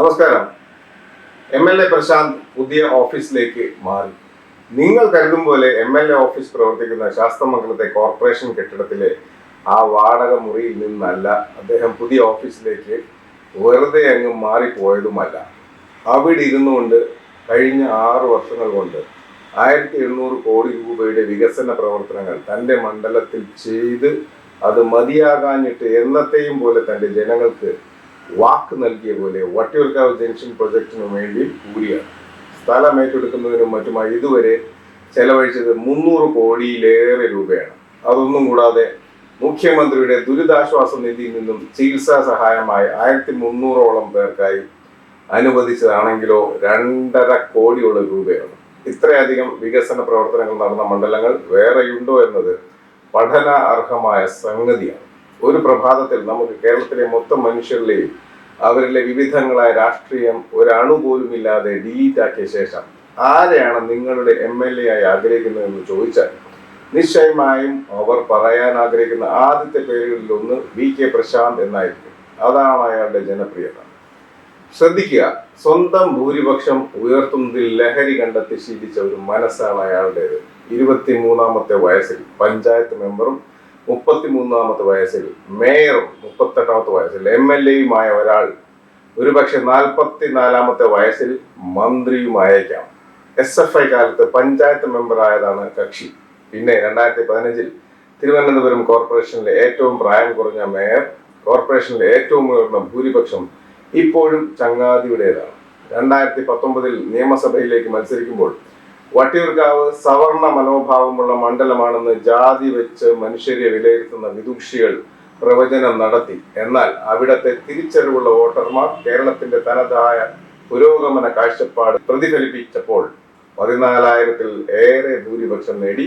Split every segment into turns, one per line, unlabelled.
നമസ്കാരം. M L A Prashant പുതിയ ഓഫീസിലേക്ക് മാറി. നിങ്ങൾ കരുതും പോലെ എം എൽ എ ഓഫീസ് പ്രവർത്തിക്കുന്ന ശാസ്തമംഗലത്തെ കോർപ്പറേഷൻ കെട്ടിടത്തിലെ ആ വാടക മുറിയിൽ നിന്നല്ല അദ്ദേഹം പുതിയ ഓഫീസിലേക്ക് വെറുതെ അങ്ങ് മാറിപ്പോയതുമല്ല. അവിടെ ഇരുന്നു കൊണ്ട് കഴിഞ്ഞ ആറു വർഷങ്ങൾ കൊണ്ട് ആയിരത്തി എണ്ണൂറ് കോടി രൂപയുടെ വികസന പ്രവർത്തനങ്ങൾ തന്റെ മണ്ഡലത്തിൽ ചെയ്ത് അത് മതിയാകാഞ്ഞിട്ട് എന്നത്തെയും പോലെ തന്റെ ജനങ്ങൾക്ക് വാക്ക് നൽകിയ പോലെ വട്ടിയൂർക്കാവ് ജംഗ്ഷൻ പ്രൊജക്ടിനു വേണ്ടി കൂടിയാണ്. സ്ഥലം ഏറ്റെടുക്കുന്നതിനും മറ്റുമായി ഇതുവരെ ചെലവഴിച്ചത് മുന്നൂറ് കോടിയിലേറെ രൂപയാണ്. അതൊന്നും കൂടാതെ മുഖ്യമന്ത്രിയുടെ ദുരിതാശ്വാസ നിധിയിൽ നിന്നും ചികിത്സാ സഹായമായി ആയിരത്തി മുന്നൂറോളം പേർക്കായി അനുവദിച്ചതാണെങ്കിലോ രണ്ടര കോടിയോളം രൂപയാണ്. ഇത്രയധികം വികസന പ്രവർത്തനങ്ങൾ നടന്ന മണ്ഡലങ്ങൾ വേറെയുണ്ടോ എന്നത് പഠന അർഹമായ സംഗതിയാണ്. ഒരു പ്രഭാതത്തിൽ നമുക്ക് കേരളത്തിലെ മൊത്തം മനുഷ്യരിലെയും അവരിലെ വിവിധങ്ങളായ രാഷ്ട്രീയം ഒരണു പോലും ഇല്ലാതെ ഡിലീറ്റ് ആക്കിയ ശേഷം ആരെയാണ് നിങ്ങളുടെ എം എൽ എ ആയി ആഗ്രഹിക്കുന്നതെന്ന് ചോദിച്ചാൽ നിശ്ചയമായും അവർ പറയാൻ ആഗ്രഹിക്കുന്ന ആദ്യത്തെ പേരുകളിൽ ഒന്ന് വി കെ പ്രശാന്ത് എന്നായിരിക്കും. അതാണ് അയാളുടെ ജനപ്രിയത. ശ്രദ്ധിക്കുക സ്വന്തം ഭൂരിപക്ഷം ഉയർത്തുന്നതിൽ ലഹരി കണ്ടെത്തി ശീലിച്ച ഒരു മനസ്സാണ് അയാളുടേത്. ഇരുപത്തിമൂന്നാമത്തെ വയസ്സിൽ പഞ്ചായത്ത് മെമ്പറും മുപ്പത്തിമൂന്നാമത്തെ വയസ്സിൽ മേയറും മുപ്പത്തെട്ടാമത്തെ വയസ്സിൽ എം എൽ എയുമായ ഒരാൾ ഒരുപക്ഷെ നാൽപ്പത്തി നാലാമത്തെ വയസ്സിൽ മന്ത്രിയുമായേക്കാം. എസ് എഫ് ഐ കാലത്ത് പഞ്ചായത്ത് മെമ്പറായതാണ് കക്ഷി. പിന്നെ രണ്ടായിരത്തി പതിനഞ്ചിൽ തിരുവനന്തപുരം കോർപ്പറേഷനിലെ ഏറ്റവും പ്രായം കുറഞ്ഞ മേയർ കോർപ്പറേഷനിലെ ഏറ്റവും ഉയർന്ന ഭൂരിപക്ഷം ഇപ്പോഴും ചങ്ങാതിയുടേതാണ്. രണ്ടായിരത്തി പത്തൊമ്പതിൽ നിയമസഭയിലേക്ക് മത്സരിക്കുമ്പോൾ വട്ടിയൂർക്കാവ് സവർണ മനോഭാവമുള്ള മണ്ഡലമാണെന്ന് ജാതി വെച്ച് മനുഷ്യരെ വിലയിരുത്തുന്ന വിദുഷികൾ പ്രവചനം നടത്തി. എന്നാൽ അവിടത്തെ തിരിച്ചറിവുള്ള വോട്ടർമാർ കേരളത്തിന്റെ തനതായ പുരോഗമന കാഴ്ചപ്പാട് പ്രതിഫലിപ്പിച്ചപ്പോൾ പതിനാലായിരത്തിൽ ഏറെ ഭൂരിപക്ഷം നേടി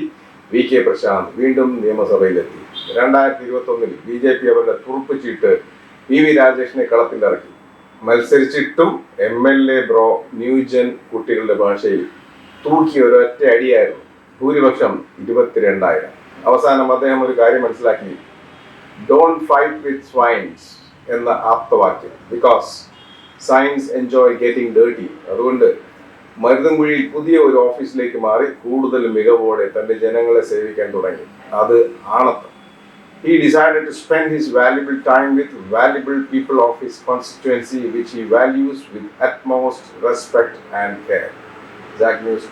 വി കെ പ്രശാന്ത് വീണ്ടും നിയമസഭയിലെത്തി. രണ്ടായിരത്തി ഇരുപത്തി ഒന്നിൽ ബി ജെ പി അവരുടെ തുറുപ്പ് ചീട്ട് പി വി രാജേഷിനെ കളത്തിലിറക്കി. മത്സരിച്ചിട്ടും M L A bro new gen കുട്ടികളുടെ ഭാഷയിൽ തൂക്കി ഒരൊറ്റ അടിയായിരുന്നു. ഭൂരിപക്ഷം ഇരുപത്തിരണ്ടായിരം. അവസാനം അദ്ദേഹം ഒരു കാര്യം മനസ്സിലാക്കി. ഡോൺ ഫൈറ്റ് വിത്ത് സ്വൈൻസ് എന്ന ആപ്തവാക്യം. Because science enjoy getting dirty അതുകൊണ്ട് മരുതൻകുഴിയിൽ പുതിയ ഒരു ഓഫീസിലേക്ക് മാറി കൂടുതൽ മികവോടെ തന്റെ ജനങ്ങളെ സേവിക്കാൻ തുടങ്ങി. അത് ആണത്തം he decided to spend his valuable time with valuable people of his constituency, which he values with utmost respect and care. Zagreus